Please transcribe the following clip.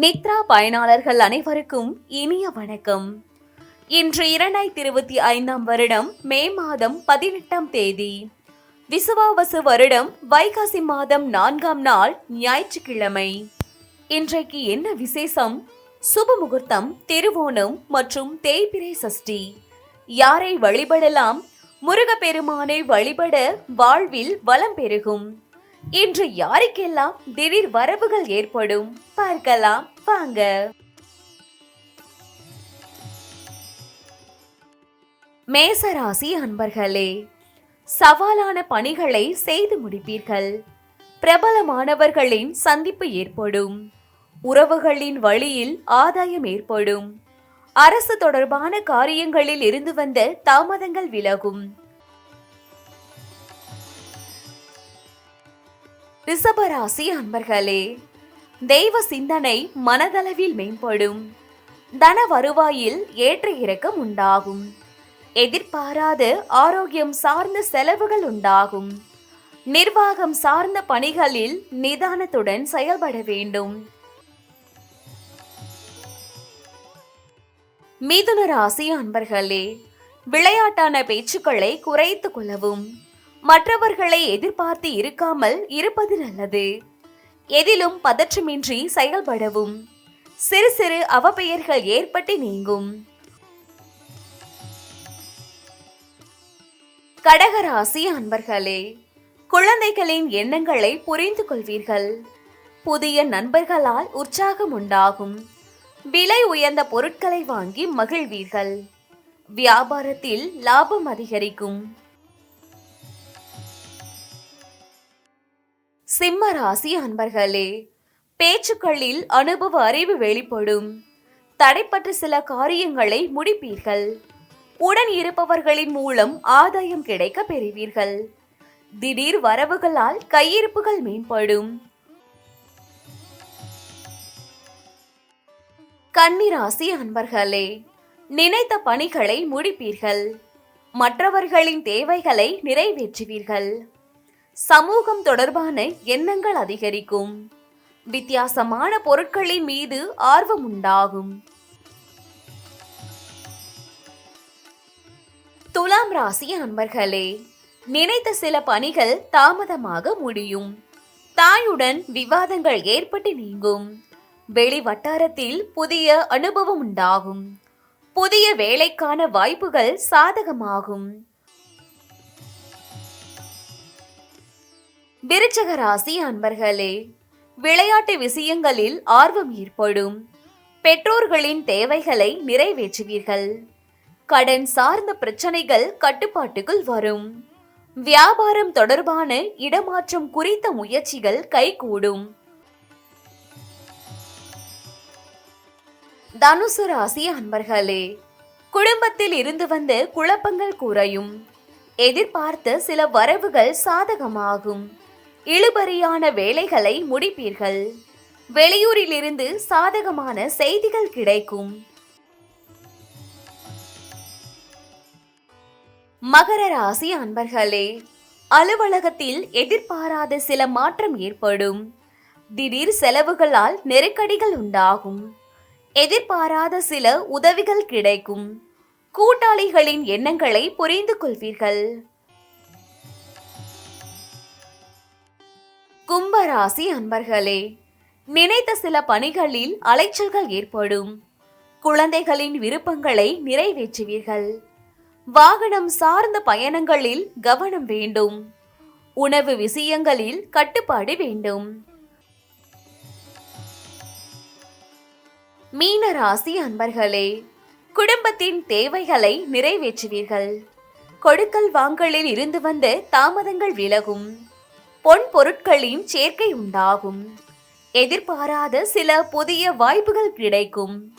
நித்ரா பயனாளர்கள் அனைவருக்கும் இனிய வணக்கம். இன்று இரண்டாயிரத்தி இருபத்தி ஐந்தாம் வருடம் மே மாதம் பதினெட்டாம் தேதி. விசுவாவசு வருடம் வைகாசி மாதம் நான்காம் நாள் ஞாயிற்றுக்கிழமை. இன்றைக்கு என்ன விசேஷம்? சுப முகூர்த்தம் திருவோணம் மற்றும் தேய்பிரை சஷ்டி. யாரை வழிபடலாம்? முருகப்பெருமானை வழிபட வாழ்வில் வளம் பெருகும். இன்று யாருக்கெல்லாம் திடீர் வரவுகள் ஏற்படும்? பார்க்கலாம் வாங்க. மேசராசி அன்பர்களே சவாலான பணிகளை செய்து முடிப்பீர்கள். பிரபலமானவர்களின் சந்திப்பு ஏற்படும். உறவுகளின் வழியில் ஆதாயம் ஏற்படும். அரசு தொடர்பான காரியங்களில் இருந்து வந்த தாமதங்கள் விலகும். ரிஷபராசி அன்பர்களே தெய்வ சிந்தனை மனதளவில் மேம்படும். தன வருவாயில் ஏற்ற இறக்கம் உண்டாகும். எதிர்பாராத ஆரோக்கியம் சார்ந்த செலவுகள் உண்டாகும். நிர்வாகம் சார்ந்த பணிகளில் நிதானத்துடன் செயல்பட வேண்டும். மிதுன ராசி அன்பர்களே விளையாட்டான பேச்சுக்களை குறைத்துக் கொள்ளவும். மற்றவர்களை எதிர்பார்த்து இருக்காமல் இருப்பது நல்லது. எதிலும் பதற்றமின்றி செயல்படவும். சிறு சிறு அவப்பெயர்கள் ஏற்பட்டு நீங்கும். கடகராசி அன்பர்களே குழந்தைகளின் எண்ணங்களை புரிந்து கொள்வீர்கள். புதிய நண்பர்களால் உற்சாகம் உண்டாகும். விலை உயர்ந்த பொருட்களை வாங்கி மகிழ்வீர்கள். வியாபாரத்தில் லாபம் அதிகரிக்கும். சிம்ம ராசி அன்பர்களே பேச்சுக்களில் அனுபவ அறிவு வெளிப்படும். தடைப்பட்ட சில காரியங்களை முடிப்பீர்கள். உடன் இருப்பவர்களின் மூலம் ஆதாயம் கிடைக்க பெறுவீர்கள். திடீர் வரவுகளால் கையிருப்புகள் மேம்படும். கன்னிராசி அன்பர்களே நினைத்த பணிகளை முடிப்பீர்கள். மற்றவர்களின் தேவைகளை நிறைவேற்றுவீர்கள். சமூகம் தொடர்பான எண்ணங்கள் அதிகரிக்கும். வித்தியாசமான பொருட்களின் மீது ஆர்வம் உண்டாகும் துலாம் ராசி அன்பர்களே நினைத்த சில பணிகள் தாமதமாக முடியும். தாயுடன் விவாதங்கள் ஏற்பட்டு நீங்கும். வெளி வட்டாரத்தில் புதிய அனுபவம் உண்டாகும். புதிய வேலைக்கான வாய்ப்புகள் சாதகமாகும். விருச்சக ராசி அன்பர்களே விளையாட்டு விஷயங்களில் ஆர்வம் ஏற்படும். பெற்றோர்களின் தேவைகளை நிறைவேற்றுவீர்கள். கடன் சார்ந்த பிரச்சனைகள் கட்டுப்பாட்டுக்குள் வரும். வியாபாரம் தொடர்பான இடமாற்றம் குறித்த முயற்சிகள் கைகூடும். தனுசு ராசி அன்பர்களே குடும்பத்தில் இருந்து வந்த குழப்பங்கள் குறையும். எதிர்பார்த்த சில வரவுகள் சாதகமாகும். இழுபறியான வேலைகளை முடிப்பீர்கள். வெளியூரிலிருந்து சாதகமான செய்திகள் கிடைக்கும். மகர ராசி அன்பர்களே அலுவலகத்தில் எதிர்பாராத சில மாற்றம் ஏற்படும். திடீர் செலவுகளால் நெருக்கடிகள் உண்டாகும். எதிர்பாராத சில உதவிகள் கிடைக்கும். கூட்டாளிகளின் எண்ணங்களை புரிந்து கொள்வீர்கள். கும்பராசி அன்பர்களே நினைத்த சில பணிகளில் அலைச்சல்கள் ஏற்படும். குழந்தைகளின் விருப்பங்களை நிறைவேற்றுவீர்கள். வாகனம் சார்ந்த பயணங்களில் கவனம் வேண்டும். உணவு விஷயங்களில் கட்டுப்பாடு வேண்டும். மீன ராசி அன்பர்களே குடும்பத்தின் தேவைகளை நிறைவேற்றுவீர்கள். கொடுக்கல் வாங்கலில் இருந்து வந்த தாமதங்கள் விலகும். பொன் பொருட்களின் சேர்க்கை உண்டாகும். எதிர்பாராத சில புதிய வாய்ப்புகள் கிடைக்கும்.